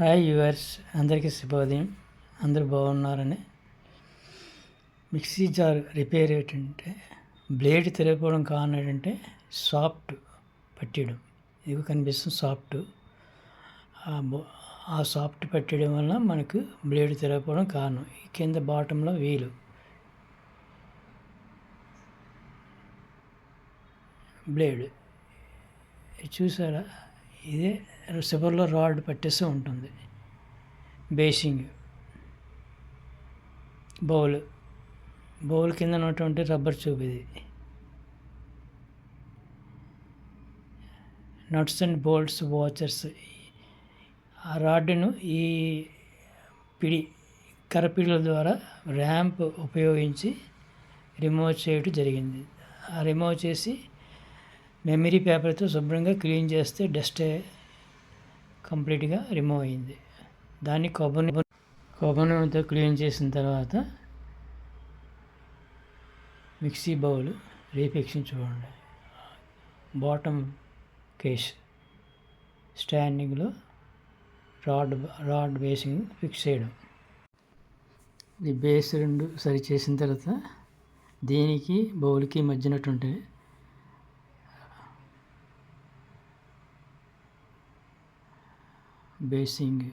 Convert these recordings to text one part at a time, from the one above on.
Hi yours అందరికీ శుభోదయం. అందరూ బాగున్నారని. మిక్సీ జార్ రిపేర్ ఏంటంటే బ్లేడ్ తిరగకపోవడం కారణం ఏంటంటే సాఫ్ట్ పట్టేయడం. ఇది కనిపిస్తుంది సాఫ్ట్. ఆ సాఫ్ట్ పట్టేయడం వల్ల మనకు బ్లేడ్ తిరగకపోవడం కారణం. కింద బాటంలో వీలు. బ్లేడ్. ఇది చూసారా? ఇదే సిబర్లో రాడ్ పట్టేసి ఉంటుంది. బేసింగ్ బౌల్ బౌల్ కింద ఉన్నటువంటి రబ్బర్ ట్యూబ్ ఇది. Nuts and bolts washers. ఆ రాడ్ను ఈ పిడి కరపిడుల ద్వారా ర్యాంప్ ఉపయోగించి రిమూవ్ చేయడం జరిగింది. ఆ రిమూవ్ చేసి మెమరీ పేపర్తో శుభ్రంగా క్లీన్ చేస్తే డస్ట్ కంప్లీట్గా రిమూవ్ అయింది. దాన్ని కొబ్బరి కొబ్బరితో క్లీన్ చేసిన తర్వాత మిక్సీ బౌల్ రీఫిక్షన్ చూడండి. బాటమ్ కేస్ స్టాండింగ్లో రాడ్ రాడ్ బేసింగ్ ఫిక్స్ చేయడం. ఈ బేస్ రెండు సరి చేసిన తర్వాత దీనికి బౌల్కి మధ్యనటువంటి బేసింగ్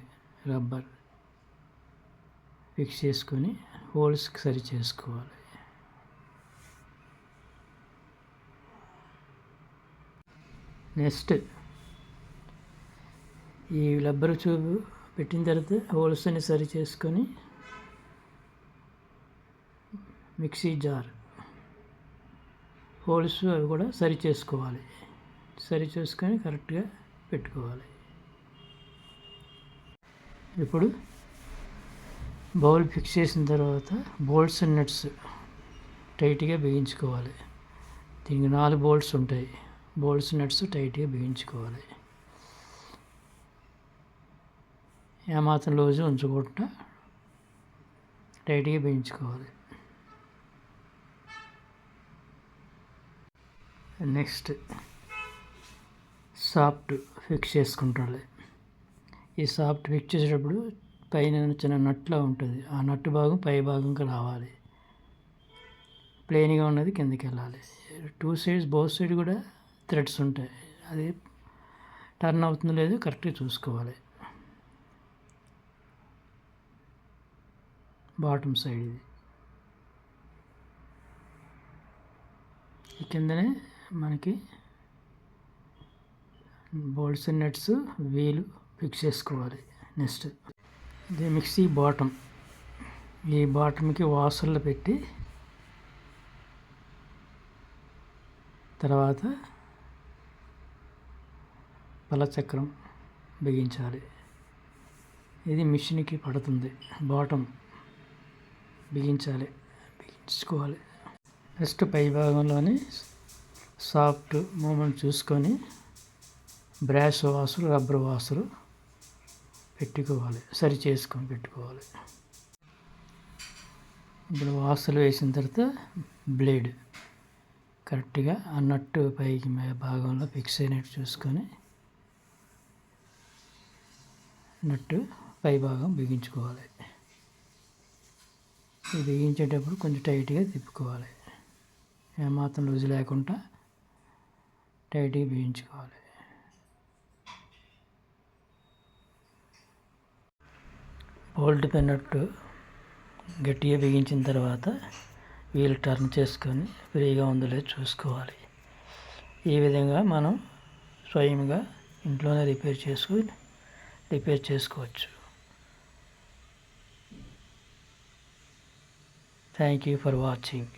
రబ్బర్ ఫిక్స్ చేసుకొని హోల్స్కి సరి చేసుకోవాలి. నెక్స్ట్ ఈ రబ్బర్ చూపు పెట్టిన తర్వాత హోల్స్ అని సరి చేసుకొని మిక్సీ జార్ హోల్స్ అవి కూడా సరి చేసుకోవాలి. సరి చేసుకొని కరెక్ట్గా పెట్టుకోవాలి. ఇప్పుడు బౌల్ ఫిక్స్ చేసిన తర్వాత బోల్ట్స్ అండ్ నట్స్ టైట్గా బిగించుకోవాలి. దీనికి నాలుగు బోల్ట్స్ ఉంటాయి. బోల్ట్స్ నట్స్ టైట్గా బిగించుకోవాలి. ఏమాత్రం రోజు ఉంచకుండా టైట్గా బిగించుకోవాలి. నెక్స్ట్ సాఫ్ట్ ఫిక్స్ చేసుకుంటాలి. ఈ సాఫ్ట్ ఫిక్స్ చేసేటప్పుడు పైన చిన్న నట్లో ఉంటుంది. ఆ నట్టు భాగం పై భాగంకి రావాలి. ప్లెయిన్గా ఉన్నది కిందకి వెళ్ళాలి. టూ సైడ్స్ బోత్ సైడ్ కూడా థ్రెడ్స్ ఉంటాయి. అది టర్న్ అవుతుందో లేదో కరెక్ట్గా చూసుకోవాలి. బాటమ్ సైడ్ ఇది. కిందనే మనకి bolts nets nuts wheel fix చేసుకోవాలి. నెక్స్ట్ ఇది మిక్సీ బాటమ్ ఈ బాటమ్కి వాసర్లు పెట్టి తర్వాత పలచక్రం బిగించాలి. ఇది మిషన్కి పడుతుంది. బాటమ్ బిగించాలి. బిగించుకోవాలి. నెక్స్ట్ పై భాగంలోని సాఫ్ట్ మూమెంట్ చూసుకొని బ్రాష్ వాసులు రబ్బర్ వాసులు పెట్టుకోవాలి. సరి చేసుకొని పెట్టుకోవాలి. ఇప్పుడు వాసులు వేసిన తర్వాత బ్లేడ్. కరెక్ట్గా ఆ నట్టు పైకి భాగంలో ఫిక్స్ అయినట్టు చూసుకొని నట్టు పై భాగం బిగించుకోవాలి. ఇది బిగించేటప్పుడు కొంచెం టైట్గా తిప్పుకోవాలి. ఏమాత్రం లూజ్ లేకుండా టైట్గా బిగించుకోవాలి. ఓల్డ్ పెన్నట్టు గట్టిగా బిగించిన తర్వాత వీల్ టర్న్ చేసుకొని ఫ్రీగా ఉందో లేదో చూసుకోవాలి. ఈ విధంగా మనం స్వయంగా ఇంట్లోనే రిపేర్ చేసుకొని రిపేర్ చేసుకోవచ్చు. Thank you for watching.